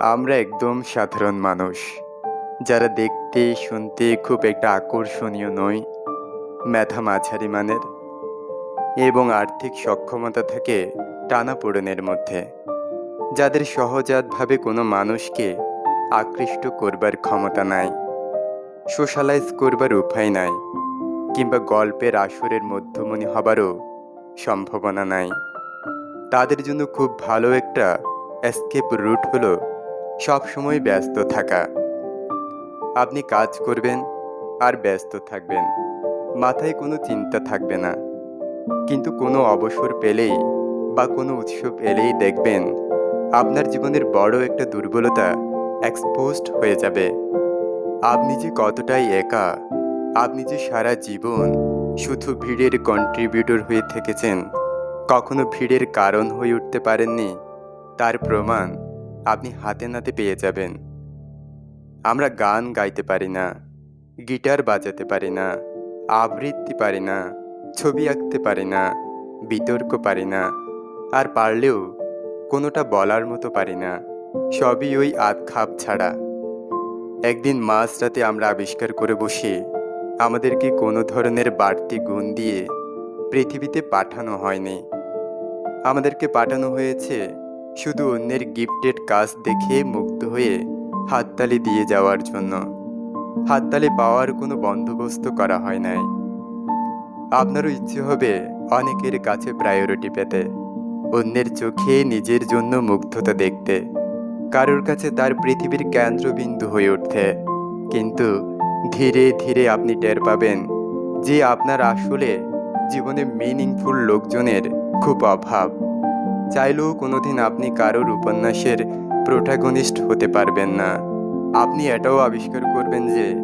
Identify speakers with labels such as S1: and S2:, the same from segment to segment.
S1: আমরা একদম সাধারণ মানুষ, যারা দেখতে, শুনতে খুব একটা আকর্ষণীয় নই, মেধা মাঝারি মানের এবং আর্থিক সক্ষমতা থেকে টানাপোড়েনের মধ্যে, যাদের সহজাতভাবে কোনো মানুষকে আকৃষ্ট করবার ক্ষমতা নাই, সোশ্যালাইজ করবার উপায় নাই, কিংবা গল্পের আসরের মধ্যমণি হবারও সম্ভাবনা নাই। তাদের জন্য খুব ভালো একটা এসকেপ রুট হলো সবসময় ব্যস্ত থাকা। আপনি কাজ করবেন আর ব্যস্ত থাকবেন। মাথায় কোনো চিন্তা থাকবে না। কিন্তু কোনো অবসর পেলেই বা কোনো উৎসব এলেই দেখবেন আপনার জীবনের বড় একটা দুর্বলতা এক্সপোজড হয়ে যাবে। আপনি যে কতটাই একা, আপনি যে সারা জীবন শুধু ভিড়ের কন্ট্রিবিউটর হয়ে থেকেছেন, কখনো ভিড়ের কারণ হয়ে উঠতে পারেননি, তার প্রমাণ আপনি হাতে নাতে পেয়ে যাবেন। আমরা গান গাইতে পারি না, গিটার বাজাতে পারি না, আবৃত্তি পারি না, ছবি আঁকতে পারি না, বিতর্ক পারি না, আর পারলেও কোনোটা বলার মতো পারি না, সবই ওই আধ খাপ ছাড়া। একদিন মাঝরাতে আমরা আবিষ্কার করে বসি আমাদেরকে কোনো ধরনের বাড়তি গুণ দিয়ে পৃথিবীতে পাঠানো হয়নি। আমাদেরকে পাঠানো হয়েছে শুধু অন্যের গিফটেড কাজ দেখে মুগ্ধ হয়ে হাততালি দিয়ে যাওয়ার জন্য। হাততালি পাওয়ার কোনো বন্দোবস্ত করা হয় নাই। আপনারও ইচ্ছে হবে অনেকের কাছে প্রায়োরিটি পেতে, অন্যের চোখে নিজের জন্য মুগ্ধতা দেখতে, কারোর কাছে তার পৃথিবীর কেন্দ্রবিন্দু হয়ে উঠতে। কিন্তু ধীরে ধীরে আপনি টের পাবেন যে আপনার আসলে জীবনে মিনিংফুল লোকজনের খুব অভাব। চাইলেও কোনোদিন আপনি কারোর উপন্যাসের প্রোটাগনিস্ট হতে পারবেন না। আপনি এটাও আবিষ্কার করবেন যে,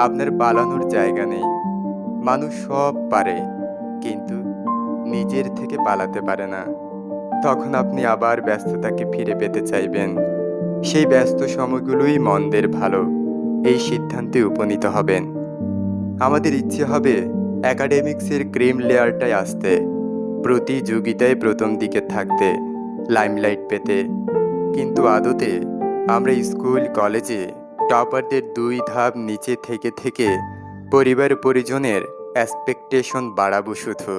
S1: আপনার পালানোর জায়গা নেই। মানুষ সব পারে, কিন্তু নিজের থেকে পালাতে পারে না। তখন আপনি আবার ব্যস্ততাকে ফিরে পেতে চাইবেন। সেই ব্যস্ত সময়গুলোই মন্দের ভালো। এই সিদ্ধান্তে উপনীত হবেন। আমাদের ইচ্ছে হবে অ্যাকাডেমিক্সের ক্রিম লেয়ারটায় আসতে। প্রতিযোগিতায় প্রথম দিকে থাকতে লাইমলাইট পেতে। কিন্তু আদতে আমরা স্কুল, কলেজে টপারদের দুই ধাপ নিচে থেকে থেকে পরিবার পরিজনের এক্সপেকটেশন বাড়াবো শুধু।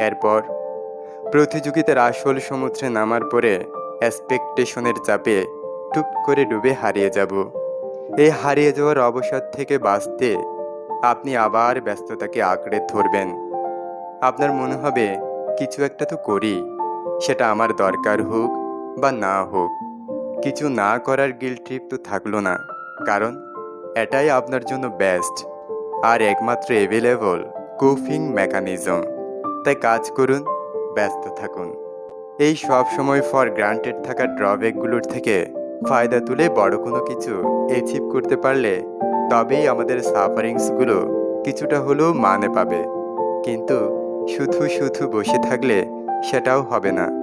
S1: এরপর প্রতিযোগিতার আসল সমুদ্রে নামার পরে এক্সপেকটেশনের চাপে টুপ করে ডুবে হারিয়ে যাব। এই হারিয়ে যাওয়ার অবসাদ থেকে বাঁচতে আপনি আবার ব্যস্ততাকে আঁকড়ে ধরবেন। আপনার মনে হবে কিছু একটা তো করি। সেটা আমার দরকার হোক বা না হোক। কিছু না করার গিল ট্রিপ তো থাকল না। কারণ, এটাই আপনার জন্য বেস্ট আর একমাত্র অ্যাভেলেবল কুফিং মেকানিজম তাই কাজ করুন, ব্যস্ত থাকুন। এই সব সময় ফর গ্রান্টেড থাকা ড্রব্যাকগুলোর থেকে ফায়দা তুলে বড় কোনো কিছু অ্যাচিভ করতে পারলে তবেই আমাদের সাফারিংসগুলো কিছুটা হলেও মানে পাবে। কিন্তু শুধু শুধু বসে থাকলে সেটাও হবে না।